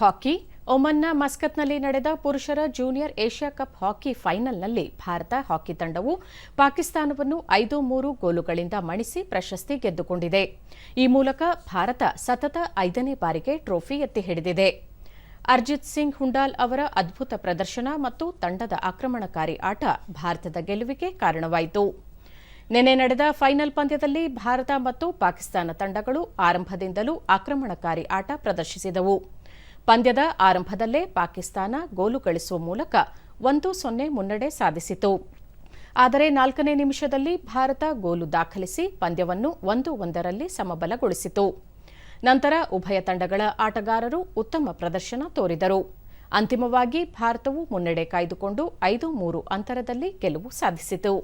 ಹಾಕಿ, ಒಮನ್ನ ಮಸ್ಕತ್ನಲ್ಲಿ ನಡೆದ ಪುರುಷರ junior Asia cup hockey ಫೈನಲ್ನಲ್ಲಿ ಭಾರತ ಹಾಕಿ ತಂಡವು ಪಾಕಿಸ್ತಾನವನ್ನು ಐದು ಮೂರು ಗೋಲುಗಳಿಂದ ಮಣಿಸಿ ಪ್ರಶಸ್ತಿ ಗೆದ್ದುಕೊಂಡಿದೆ. ಈ ಮೂಲಕ ಭಾರತ ಸತತ ಐದನೇ ಬಾರಿಗೆ ಟ್ರೋಫಿ ಎತ್ತಿ ಹಿಡಿದಿದೆ. ಅರ್ಜಿತ್ ಸಿಂಗ್ ಹುಂಡಾಲ್ ಅವರ ಅದ್ಭುತ ಪ್ರದರ್ಶನ ಮತ್ತು ತಂಡದ ಆಕ್ರಮಣಕಾರಿ ಆಟ ಭಾರತದ ಗೆಲುವಿಗೆ ಕಾರಣವಾಯಿತು. ನಿನ್ನೆ ನಡೆದ ಫೈನಲ್ ಪಂದ್ಯದಲ್ಲಿ ಭಾರತ ಮತ್ತು ಪಾಕಿಸ್ತಾನ ತಂಡಗಳು ಆರಂಭದಿಂದಲೂ ಆಕ್ರಮಣಕಾರಿ ಆಟ ಪ್ರದರ್ಶಿಸಿದವು. ಪಂದ್ಯದ ಆರಂಭದಲ್ಲೇ ಪಾಕಿಸ್ತಾನ ಗೋಲು ಗಳಿಸುವ ಮೂಲಕ ಒಂದು ಸೊನ್ನೆ ಮುನ್ನಡೆ ಸಾಧಿಸಿತು. ಆದರೆ ನಾಲ್ಕನೇ ನಿಮಿಷದಲ್ಲಿ ಭಾರತ ಗೋಲು ದಾಖಲಿಸಿ ಪಂದ್ಯವನ್ನು ಒಂದು ಒಂದರಲ್ಲಿ ಸಮಬಲಗೊಳಿಸಿತು. ನಂತರ ಉಭಯ ತಂಡಗಳ ಆಟಗಾರರು ಉತ್ತಮ ಪ್ರದರ್ಶನ ತೋರಿದರು. ಅಂತಿಮವಾಗಿ ಭಾರತವು ಮುನ್ನಡೆ ಕಾಯ್ದುಕೊಂಡು ಐದು ಮೂರು ಅಂತರದಲ್ಲಿ ಗೆಲುವು ಸಾಧಿಸಿತು.